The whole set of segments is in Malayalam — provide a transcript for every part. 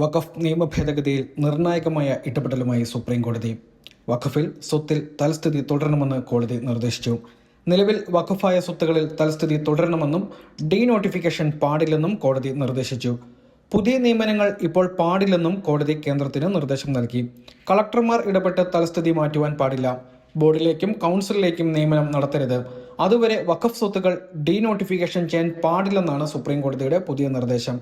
വഖഫ് നിയമ ഭേദഗതിയിൽ നിർണായകമായ ഇടപെടലുമായി സുപ്രീം കോടതി വഖഫിൽ സ്വത്തിൽ തൽസ്ഥിതി തുടരണമെന്ന് കോടതി നിർദ്ദേശിച്ചു. നിലവിൽ വഖഫായ സ്വത്തുകളിൽ തൽസ്ഥിതി തുടരണമെന്നും ഡീ നോട്ടിഫിക്കേഷൻ പാടില്ലെന്നും കോടതി നിർദ്ദേശിച്ചു. പുതിയ നിയമനങ്ങൾ ഇപ്പോൾ പാടില്ലെന്നും കോടതി കേന്ദ്രത്തിന് നിർദ്ദേശം നൽകി. കളക്ടർമാർ ഇടപെട്ട് തൽസ്ഥിതി മാറ്റുവാൻ പാടില്ല. ബോർഡിലേക്കും കൗൺസിലിലേക്കും നിയമനം നടത്തരുത്. അതുവരെ വഖഫ് സ്വത്തുകൾ ഡീ നോട്ടിഫിക്കേഷൻ ചെയ്യാൻ പാടില്ലെന്നാണ് സുപ്രീം കോടതിയുടെ പുതിയ നിർദ്ദേശം.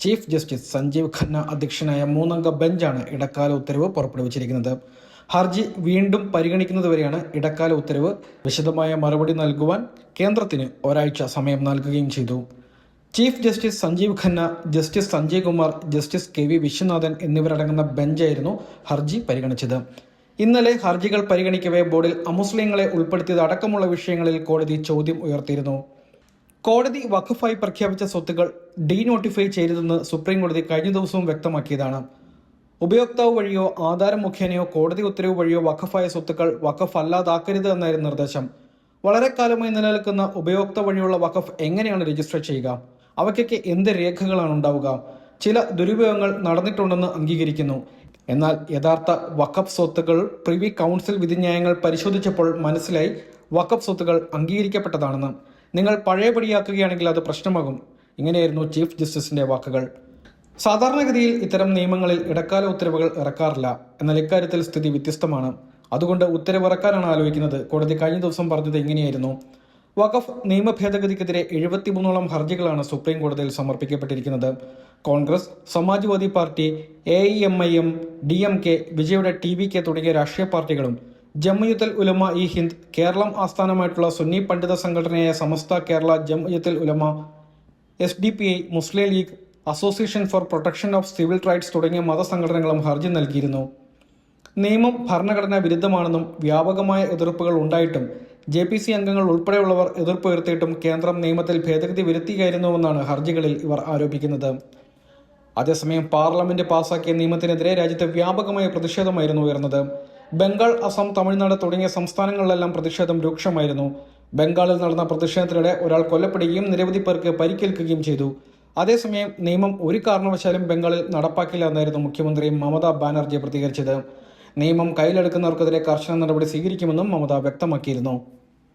ചീഫ് ജസ്റ്റിസ് സഞ്ജീവ് ഖന്ന അധ്യക്ഷനായ മൂന്നംഗ ബെഞ്ചാണ് ഇടക്കാല ഉത്തരവ് പുറപ്പെടുവിച്ചിരിക്കുന്നത്. ഹർജി വീണ്ടും പരിഗണിക്കുന്നതുവരെയാണ് ഇടക്കാല ഉത്തരവ് വിശദമായ മറുപടി നൽകുവാൻ കേന്ദ്രത്തിന് ഒരാഴ്ച സമയം നൽകുകയും ചെയ്തു. Chief justice Sanjiv Khanna justice Sanjay Kumar justice K V Viswanathan എന്നിവരടങ്ങുന്ന ബെഞ്ചായിരുന്നു ഹർജി പരിഗണിച്ചത്. ഇന്നലെ ഹർജികൾ പരിഗണിക്കവേ ബോർഡിൽ അമുസ്ലിങ്ങളെ ഉൾപ്പെടുത്തിയത് അടക്കമുള്ള വിഷയങ്ങളിൽ കോടതി ചോദ്യം ഉയർത്തിയിരുന്നു. കോടതി വഖഫായി പ്രഖ്യാപിച്ച സ്വത്തുക്കൾ ഡീ നോട്ടിഫൈ ചെയ്തതെന്ന് സുപ്രീം കോടതി കഴിഞ്ഞ ദിവസവും വ്യക്തമാക്കിയതാണ്. ഉപയോക്താവ് വഴിയോ ആധാരം മുഖേനയോ കോടതി ഉത്തരവ് വഴിയോ വഖഫായ സ്വത്തുക്കൾ വഖഫ് അല്ലാതാക്കരുത് എന്നായിരുന്നു നിർദ്ദേശം. വളരെ കാലമായി നിലനിൽക്കുന്ന ഉപയോക്ത വഴിയുള്ള വഖഫ് എങ്ങനെയാണ് രജിസ്റ്റർ ചെയ്യുക? അവയ്ക്കൊക്കെ എന്ത് രേഖകളാണ് ഉണ്ടാവുക? ചില ദുരുപയോഗങ്ങൾ നടന്നിട്ടുണ്ടെന്ന് അംഗീകരിക്കുന്നു. എന്നാൽ യഥാർത്ഥ വഖഫ് സ്വത്തുക്കൾ പ്രിവി കൗൺസിൽ വിധിന്യായങ്ങൾ പരിശോധിച്ചപ്പോൾ മനസ്സിലായി വഖഫ് സ്വത്തുക്കൾ അംഗീകരിക്കപ്പെട്ടതാണെന്ന്. നിങ്ങൾ പഴയപടിയാക്കുകയാണെങ്കിൽ അത് പ്രശ്നമാകും. ഇങ്ങനെയായിരുന്നു ചീഫ് ജസ്റ്റിസിന്റെ വാക്കുകൾ. സാധാരണഗതിയിൽ ഇത്തരം നിയമങ്ങളിൽ ഇടക്കാല ഉത്തരവുകൾ ഇറക്കാറില്ല. എന്നാൽ ഇക്കാര്യത്തിൽ സ്ഥിതി വ്യത്യസ്തമാണ്. അതുകൊണ്ട് ഉത്തരവ് ഇറക്കാനാണ് ആലോചിക്കുന്നത്. കോടതി കഴിഞ്ഞ ദിവസം പറഞ്ഞത് ഇങ്ങനെയായിരുന്നു. വഖഫ് നിയമ ഭേദഗതിക്കെതിരെ എഴുപത്തിമൂന്നോളം ഹർജികളാണ് സുപ്രീം കോടതിയിൽ സമർപ്പിക്കപ്പെട്ടിരിക്കുന്നത്. Congress Samajwadi party A I M I M D M K വിജയുടെ ടി വി കെ തുടങ്ങിയ രാഷ്ട്രീയ പാർട്ടികളും ജമ്മയുത്തൽ ഉലമ ഇ ഹിന്ദ് കേരളം ആസ്ഥാനമായിട്ടുള്ള സുന്നി പണ്ഡിത സംഘടനയായ Samastha Kerala Jamiatul Ulama S D P I Muslim League Association for Protection of Civil Rights തുടങ്ങിയ മതസംഘടനകളും ഹർജി നൽകിയിരുന്നു. നിയമം ഭരണഘടനാ വിരുദ്ധമാണെന്നും വ്യാപകമായ എതിർപ്പുകൾ ഉണ്ടായിട്ടും ജെ പി സി അംഗങ്ങൾ ഉൾപ്പെടെയുള്ളവർ എതിർപ്പ് ഉയർത്തിയിട്ടും കേന്ദ്രം നിയമത്തിൽ ഭേദഗതി വരുത്തിയായിരുന്നുവെന്നാണ് ഹർജികളിൽ ഇവർ ആരോപിക്കുന്നത്. അതേസമയം പാർലമെന്റ് പാസാക്കിയ നിയമത്തിനെതിരെ രാജ്യത്ത് വ്യാപകമായ പ്രതിഷേധമായിരുന്നു ഉയർന്നത്. ബംഗാൾ അസം തമിഴ്നാട് തുടങ്ങിയ സംസ്ഥാനങ്ങളിലെല്ലാം പ്രതിഷേധം രൂക്ഷമായിരുന്നു. ബംഗാളിൽ നടന്ന പ്രതിഷേധത്തിനിടെ ഒരാൾ കൊല്ലപ്പെടുകയും നിരവധി പേർക്ക് പരിക്കേൽക്കുകയും ചെയ്തു. അതേസമയം നിയമം ഒരു കാരണവശാലും ബംഗാളിൽ നടപ്പാക്കില്ല എന്നായിരുന്നു മുഖ്യമന്ത്രി മമതാ ബാനർജി പ്രതികരിച്ചത്. നിയമം കയ്യിലെടുക്കുന്നവർക്കെതിരെ കർശന നടപടി സ്വീകരിക്കുമെന്നും മമത വ്യക്തമാക്കിയിരുന്നു.